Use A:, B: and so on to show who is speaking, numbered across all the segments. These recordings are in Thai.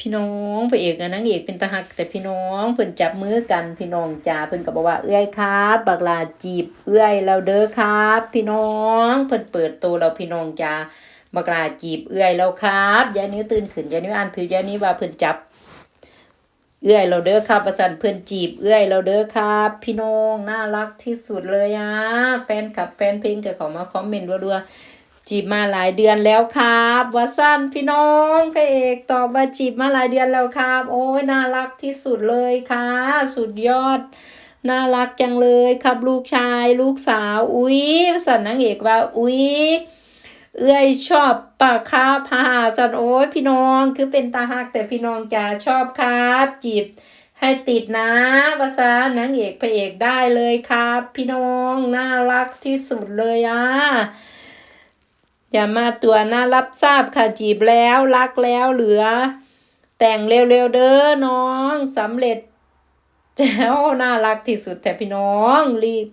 A: พี่น้องพระเอกกับนางเอกเป็นตาหัก แต่พี่น้องเพิ่นจับมือกันพี่น้องจ๋าเพิ่นก็บอกว่าเอื้อยครับบักลาจีบเอื้อยเราเด้อครับ พี่น้องเพิ่นเปิดตัวเราพี่น้องจ๋าบักลาจีบเอื้อยเราครับยายนิ้วตื่นขึ้นยายนิ้วอ่านผิวยายนิ้วว่าเพิ่นจับเอื้อยเราเด้อครับประสันเพื่อนจีบเอื้อยเราเด้อครับ พี่น้องน่ารักที่สุดเลยอะแฟนคลับแฟนเพลงก็เขามาคอมเมนต์รัวๆ จีบมาหลายเดือนแล้วครับว่าสั้นพี่น้องพระเอกตอบว่าจีบมาหลายเดือนแล้วครับ โอ้ยน่ารักที่สุดเลยค่ะ สุดยอด น่ารักจังเลยครับลูกชายลูกสาว อุ๊ยสันนางเอกว่าอุ๊ยเอื้อยชอบปากคาพาสันโอ้ยพี่น้องคือเป็นตาหักแต่พี่น้องจ๋าชอบครับ จีบให้ติดนะภาษานางเอกพระเอกได้เลยครับ พี่น้องน่ารักที่สุดเลยอะ อย่ามาตัวน่ารับทราบค่ะจีบแล้วรักแล้วเหลือ แต่งเร็วๆเด้อน้องสำเร็จแล้วน่ารักที่สุดแต่พี่น้องรีบ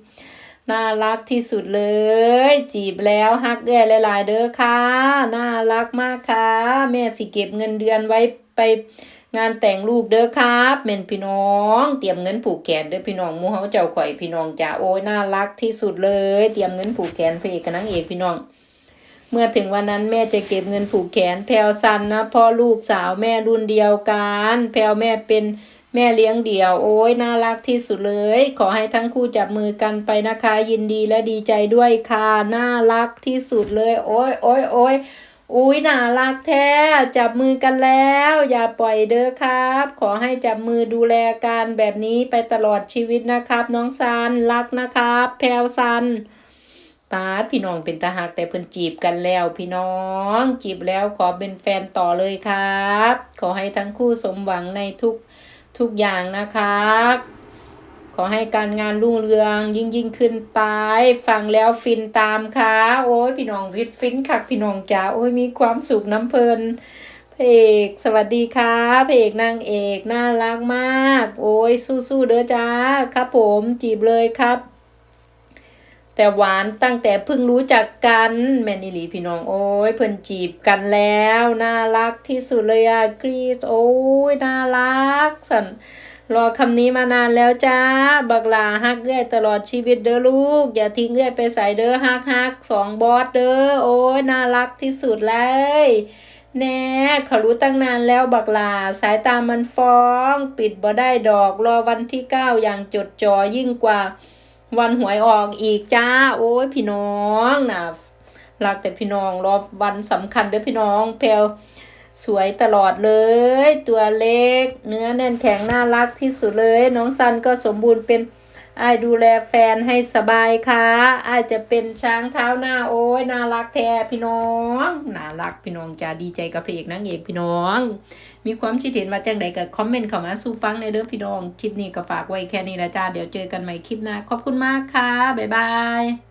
A: น่ารักที่สุดเลย จีบแล้วฮักเอื้อยหลายๆเด้อค่ะน่ารักมากค่ะแม่สิเก็บเงินเดือนไว้ไปงานแต่งลูกเด้อครับแม่นพี่น้อง เตรียมเงินผูกแขนเด้อพี่น้องมูเฮาเจ้าข่อยพี่น้องจ้าโอ้ยน่ารักที่สุดเลย เตรียมเงินผูกแขนพระเอกกับนางเอกพี่น้อง เมื่อถึงวันนั้นแม่จะเก็บเงินผูกแขนแพลวซันนะพ่อลูกสาวแม่รุ่นเดียวกัน แพลวแม่เป็นแม่เลี้ยงเดี่ยวโอ้ยน่ารักที่สุดเลย ขอให้ทั้งคู่จับมือกันไปนะคะ ยินดีและดีใจด้วยค่ะน่ารักที่สุดเลย โอ้ยโอ้ยโอ้ยอุ้ยน่ารักแท้จับมือกันแล้ว อย่าปล่อยเด้อครับ ขอให้จับมือดูแลกันแบบนี้ไปตลอดชีวิตนะครับ น้องซันรักนะครับ แพลวซัน ปาดพี่น้องเป็นตาหักแต่เพิ่นจีบกันแล้ว พี่น้องจีบแล้วขอเป็นแฟนต่อเลยครับ ขอให้ทั้งคู่สมหวังในทุกทุกอย่างนะครับ ขอให้การงานรุ่งเรืองยิ่งยิ่งขึ้นไป ฟังแล้วฟินตามค่ะ โอ้ยพี่น้องฟินฟินคักพี่น้องจ๋าโอ้ยมีความสุขน้ำเพลินพเอกสวัสดีค่ะพเอกนางเอกน่ารักมาก โอ้ยสู้ๆเด้อจ้าครับผมจีบเลยครับ แต่หวานตั้งแต่เพิ่งรู้จักกันแมนอิลีพี่น้องโอ้ยเพิ่นจีบกันแล้วน่ารักที่สุดเลยอะกรีซโอ้ยน่ารักสันรอคำนี้มานานแล้วจ้า บักลาฮักเอื้อยตลอดชีวิตเด้อลูก อย่าทิ้งเอื้อยไปใส่เด้อฮักฮักสองบอสเด้อโอ้ยน่ารักที่สุดเลยแน่เขารู้ตั้งนานแล้วบักลาสายตามันฟ้อง ปิดบ่ได้ดอกรอวันที่เก้าอย่างจดจ่อยิ่งกว่า วันหวยออกอีกจ้า โอ้ยพี่น้องนะรักแต่พี่น้องรอบวันสำคัญเด้อพี่น้องเพลวสวยตลอดเลย ตัวเล็ก เนื้อแน่นแข็งน่ารักที่สุดเลย น้องซันก็สมบูรณ์เป็น ไอายดูแลแฟนให้สบายค่ะไอายจะเป็นช้างเท้าหน้าโอ้ยน่ารักแท้พี่น้องน่ารักพี่น้องจ้าดีใจกับพระเอกนางเอกพี่น้อง มีความคิดเห็นมาจังใดก็คอมเมนต์เข้ามาสู่ฟังในเด้อพี่น้องคลิปนี้ก็ฝากไว้แค่นี้ละจ้าเดี๋ยวเจอกันใหม่คลิปหน้าขอบคุณมากค่ะบ๊ายบาย